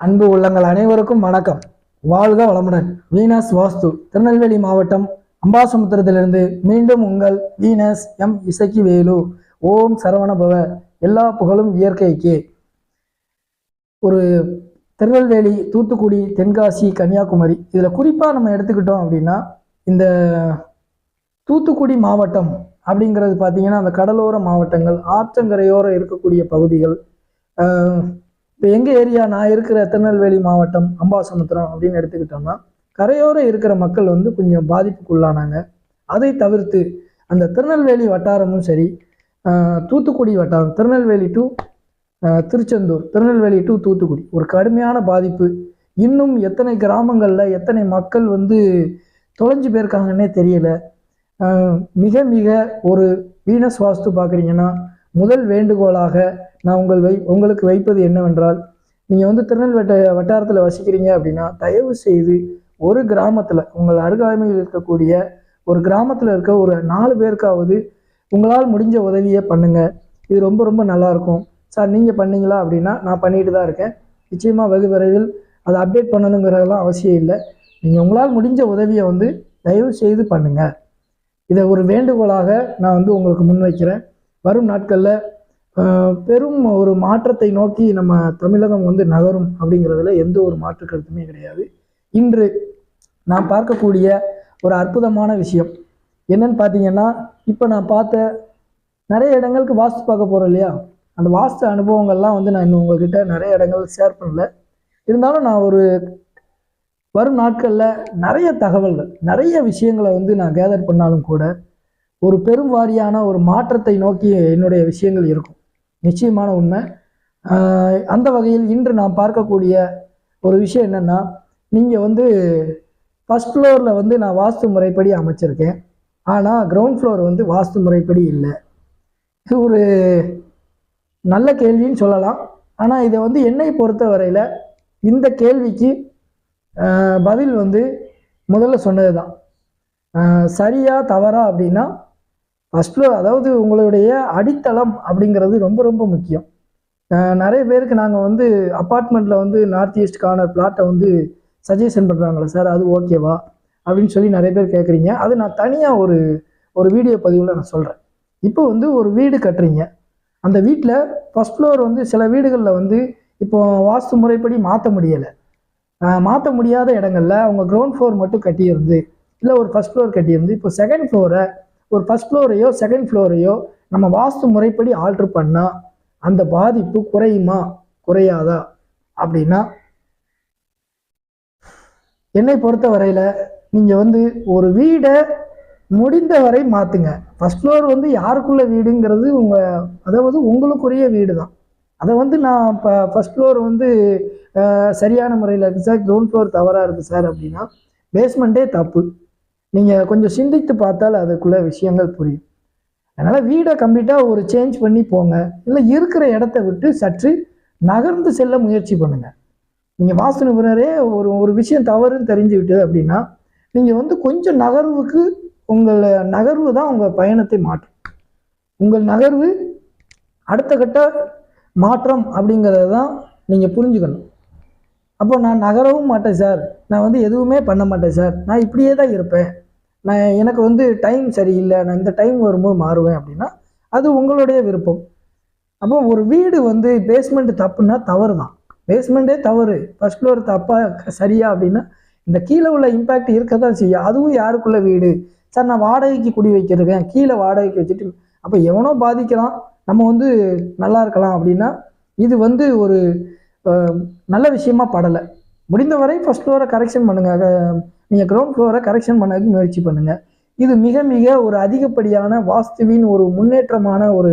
அன்பு உள்ளங்கள் அனைவருக்கும் வணக்கம். வாழ்க வளமுடன். வீனஸ் வாஸ்து திருநெல்வேலி மாவட்டம் அம்பாசமுத்திரத்திலிருந்து மீண்டும் உங்கள் வீனஸ் எம் இசக்கி வேலு ஓம் சரவணபவ. எல்லா புகழும் இயற்கைக்கு. ஒரு திருநெல்வேலி தூத்துக்குடி தென்காசி கன்னியாகுமரி இதில் குறிப்பாக நம்ம எடுத்துக்கிட்டோம் அப்படின்னா இந்த தூத்துக்குடி மாவட்டம் அப்படிங்கிறது பார்த்தீங்கன்னா அந்த கடலோர மாவட்டங்கள் ஆற்றங்கரையோரம் இருக்கக்கூடிய பகுதிகள் இப்போ எங்கள் ஏரியா? நான் இருக்கிற திருநெல்வேலி மாவட்டம் அம்பாசமுத்திரம் அப்படின்னு எடுத்துக்கிட்டோம்னா கரையோரம் இருக்கிற மக்கள் வந்து கொஞ்சம் பாதிப்புக்குள்ளானாங்க. அதை தவிர்த்து அந்த திருநெல்வேலி வட்டாரமும் சரி தூத்துக்குடி வட்டாரம் திருநெல்வேலி டு திருச்செந்தூர் திருநெல்வேலி டு தூத்துக்குடி. ஒரு கடுமையான பாதிப்பு. இன்னும் எத்தனை கிராமங்களில் எத்தனை மக்கள் வந்து தொலைஞ்சு போயிருக்காங்கன்னே தெரியல. மிக மிக ஒரு வீனஸ் வாஸ்து பார்க்குறீங்கன்னா முதல் வேண்டுகோளாக நான் உங்கள் வை உங்களுக்கு வைப்பது என்னவென்றால் நீங்கள் வந்து திருநெல்வேட்டை வட்டாரத்தில் வசிக்கிறீங்க அப்படின்னா தயவு செய்து ஒரு கிராமத்தில் உங்கள் அருகாமையில் இருக்கக்கூடிய ஒரு கிராமத்தில் இருக்க ஒரு நாலு பேருக்காவது உங்களால் முடிஞ்ச உதவியை பண்ணுங்கள் இது ரொம்ப ரொம்ப நல்லாயிருக்கும் சார் நீங்கள் பண்ணீங்களா அப்படின்னா நான் பண்ணிட்டு தான் இருக்கேன். நிச்சயமாக வெகு விரைவில் அதை அப்டேட் பண்ணணுங்கிறதெல்லாம் அவசியம் இல்லை. நீங்கள் உங்களால் முடிஞ்ச உதவியை வந்து தயவு செய்து பண்ணுங்கள் இதை ஒரு வேண்டுகோளாக நான் வந்து உங்களுக்கு முன்வைக்கிறேன். வரும் நாட்களில் பெரும் ஒரு மாற்றத்தை நோக்கி நம்ம தமிழகம் வந்து நகரும் அப்படிங்கிறதுல எந்த ஒரு மாற்று கருத்துமே கிடையாது. இன்று நான் பார்க்கக்கூடிய ஒரு அற்புதமான விஷயம். என்னன்னு பார்த்தீங்கன்னா இப்போ நான் பார்த்த நிறைய இடங்களுக்கு வாஸ்து பார்க்க போகிறோம் இல்லையா? அந்த வாஸ்து அனுபவங்கள்லாம் வந்து நான் இன்னும் உங்ககிட்ட நிறைய இடங்கள் ஷேர் பண்ணல. இருந்தாலும் நான் ஒரு வரும் நாட்களில் நிறைய தகவல்கள் நிறைய விஷயங்களை வந்து நான் கேதர் பண்ணாலும் கூட ஒரு பெரும் வாரியான ஒரு மாற்றத்தை நோக்கி என்னுடைய விஷயங்கள் இருக்கும். நிச்சயமான உண்மை. அந்த வகையில் இன்று நான் பார்க்கக்கூடிய ஒரு விஷயம் என்னென்னா நீங்கள் வந்து ஃபஸ்ட் ஃப்ளோரில் வந்து நான் வாஸ்து முறைப்படி அமைச்சிருக்கேன். ஆனால் கிரவுண்ட் ஃப்ளோர் வந்து வாஸ்து முறைப்படி இல்லை. இது ஒரு நல்ல கேள்வின்னு சொல்லலாம். ஆனால் இதை வந்து என்னை பொறுத்த வரையில் இந்த கேள்விக்கு பதில் வந்து முதல்ல சொன்னது தான் சரியா தவறா அப்படின்னா ஃபஸ்ட் ஃப்ளோர் அதாவது உங்களுடைய அடித்தளம் அப்படிங்கிறது ரொம்ப ரொம்ப முக்கியம். நிறைய பேருக்கு நாங்கள் வந்து அப்பார்ட்மெண்ட்டில் வந்து நார்த் ஈஸ்ட் கார்னர் பிளாட்டை வந்து சஜஷன் பண்ணுறாங்களே சார் அது ஓகேவா அப்படின்னு சொல்லி நிறைய பேர் கேட்குறீங்க அது நான் தனியாக ஒரு ஒரு வீடியோ பதிவில் நான் சொல்கிறேன் இப்போ வந்து ஒரு வீடு கட்டுறீங்க. அந்த வீட்டில் ஃபஸ்ட் ஃப்ளோர் வந்து சில வீடுகளில் வந்து இப்போ வாஸ்து முறைப்படி மாற்ற முடியலை. மாற்ற முடியாத இடங்களில் அவங்க கிரவுண்ட் ஃப்ளோர் மட்டும் கட்டியிருந்து இல்லை ஒரு ஃபஸ்ட் ஃப்ளோர் கட்டியிருந்து இப்போ செகண்ட் ஃப்ளோரை ஒரு ஃபர்ஸ்ட் ஃப்ளோரையோ செகண்ட் ஃப்ளோரையோ நம்ம வாஸ்து முறைப்படி ஆல்ட்ரு பண்ணால் அந்த பாதிப்பு குறையுமா? குறையாதா? அப்படின்னா என்னை பொறுத்த வரையில் நீங்கள் வந்து ஒரு வீடை முடிந்த வரை மாற்றுங்க ஃபர்ஸ்ட் ஃப்ளோர் வந்து யாருக்குள்ள வீடுங்கிறது உங்கள் அதாவது உங்களுக்குரிய வீடு தான் அதை வந்து நான் இப்போ ஃபர்ஸ்ட் ஃப்ளோர் வந்து சரியான முறையில் இருக்குது சார் கிரவுண்ட் ஃப்ளோர் தவறாக இருக்குது சார் அப்படின்னா பேஸ்மெண்ட்டே தப்பு. நீங்கள் கொஞ்சம் சிந்தித்து பார்த்தால் அதுக்குள்ள விஷயங்கள் புரியும். அதனால் வீடை கம்ப்ளீட்டாக ஒரு சேஞ்ச் பண்ணி போங்க. இல்லை இருக்கிற இடத்த விட்டு சற்று நகர்ந்து செல்ல முயற்சி பண்ணுங்கள் நீங்கள் வாஸ்து நிபுணரே ஒரு ஒரு விஷயம் தவறுன்னு தெரிஞ்சு விட்டது அப்படின்னா நீங்கள் வந்து கொஞ்சம் நகர்வுக்கு உங்களை நகர்வு தான் உங்கள் பயணத்தை மாற்றும். உங்கள் நகர்வு அடுத்த கட்ட மாற்றம் அப்படிங்கிறத தான் நீங்கள் புரிஞ்சுக்கணும். அப்போ நான் நகரவும் மாட்டேன் சார். நான் வந்து எதுவுமே பண்ண மாட்டேன் சார். நான் இப்படியே தான் இருப்பேன். நான் எனக்கு வந்து டைம் சரியில்லை நான் இந்த டைம் வரும்போது மாறுவேன் அப்படின்னா அது உங்களுடைய விருப்பம். அப்போ ஒரு வீடு வந்து பேஸ்மெண்ட் தப்புன்னா தவறு தான் பேஸ்மெண்ட்டே தவறு. ஃபர்ஸ்ட் ஃப்ளோர் தப்பா சரியா அப்படின்னா இந்த கீழே உள்ள இம்பேக்ட் இருக்க தான் செய்யும். அதுவும் யாருக்குள்ள வீடு? சார் நான் வாடகைக்கு குடி வைக்கிறேன். கீழே வாடகைக்கு வச்சுட்டு அப்போ எவனோ பாதிக்கலாம். நம்ம வந்து நல்லா இருக்கலாம் அப்படின்னா இது வந்து ஒரு நல்ல விஷயமா படலை. முடிந்தவரை ஃபர்ஸ்ட் ஃப்ளோரை கரெக்ஷன் பண்ணுங்க. நீங்கள் கிரவுண்ட் ஃப்ளோரை கரெக்ஷன் பண்ணதுக்கு முயற்சி பண்ணுங்கள் இது மிக மிக ஒரு அதிகப்படியான வாஸ்துவின் ஒரு முன்னேற்றமான ஒரு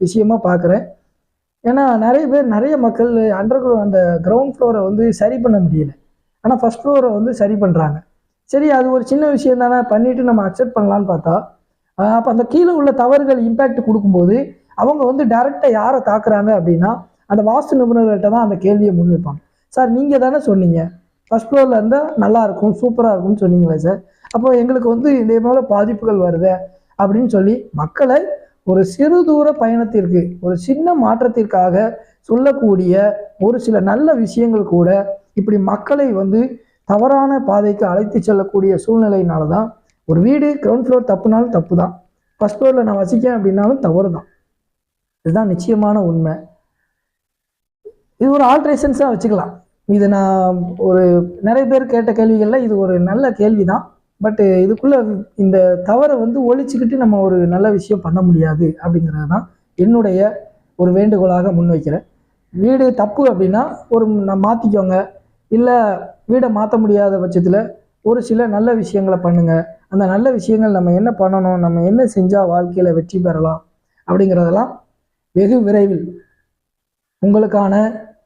விஷயமா பார்க்குறேன் ஏன்னா நிறைய பேர் நிறைய மக்கள் அண்டர் அந்த கிரவுண்ட் ஃப்ளோரை வந்து சரி பண்ண முடியல. ஆனால் ஃபஸ்ட் ஃப்ளோரை வந்து சரி பண்ணுறாங்க சரி அது ஒரு சின்ன விஷயம் தானே பண்ணிவிட்டு நம்ம அக்செப்ட் பண்ணலான்னு பார்த்தா அப்போ அந்த கீழே உள்ள தவறுகள் இம்பேக்ட் கொடுக்கும்போது அவங்க வந்து டைரெக்டாக யாரை தாக்குறாங்க அப்படின்னா அந்த வாஸ்து நிபுணர்கள்ட்ட தான் அந்த கேள்வியை முன்வைப்பாங்க சார் நீங்கள் தானே சொன்னீங்க ஃபர்ஸ்ட் ஃப்ளோரில் இருந்தால் நல்லா இருக்கும் சூப்பராக இருக்கும்னு சொன்னீங்களே சார் அப்போ எங்களுக்கு வந்து இதே போல பாதிப்புகள் வருது அப்படின்னு சொல்லி மக்களை ஒரு சிறு தூர பயணத்திற்கு ஒரு சின்ன மாற்றத்திற்காக சொல்லக்கூடிய ஒரு சில நல்ல விஷயங்கள் கூட இப்படி மக்களை வந்து தவறான பாதைக்கு அழைத்து செல்லக்கூடிய சூழ்நிலையினால தான் ஒரு வீடு கிரவுண்ட் ஃப்ளோர் தப்புனாலும் தப்பு தான் ஃபஸ்ட் ஃப்ளோரில் நான் வசிக்கேன் அப்படின்னாலும் தவறு தான் இதுதான் நிச்சயமான உண்மை. இது ஒரு ஆல்ட்ரேஷன்ஸாக வச்சுக்கலாம். இது நான் ஒரு நிறைய பேர் கேட்ட கேள்விகளில் இது ஒரு நல்ல கேள்வி தான் பட்டு இதுக்குள்ளே இந்த தவறை வந்து ஒழிச்சுக்கிட்டு நம்ம ஒரு நல்ல விஷயம் பண்ண முடியாது அப்படிங்கிறது தான் என்னுடைய ஒரு வேண்டுகோளாக முன்வைக்கிறேன். வீடு தப்பு அப்படின்னா ஒரு நான் மாற்றிக்கோங்க இல்லை வீடை மாற்ற முடியாத பட்சத்தில் ஒரு சில நல்ல விஷயங்களை பண்ணுங்கள் அந்த நல்ல விஷயங்கள் நம்ம என்ன பண்ணணும் நம்ம என்ன செஞ்சால் வாழ்க்கையில் வெற்றி பெறலாம் அப்படிங்கிறதெல்லாம் வெகு விரைவில் உங்களுக்கான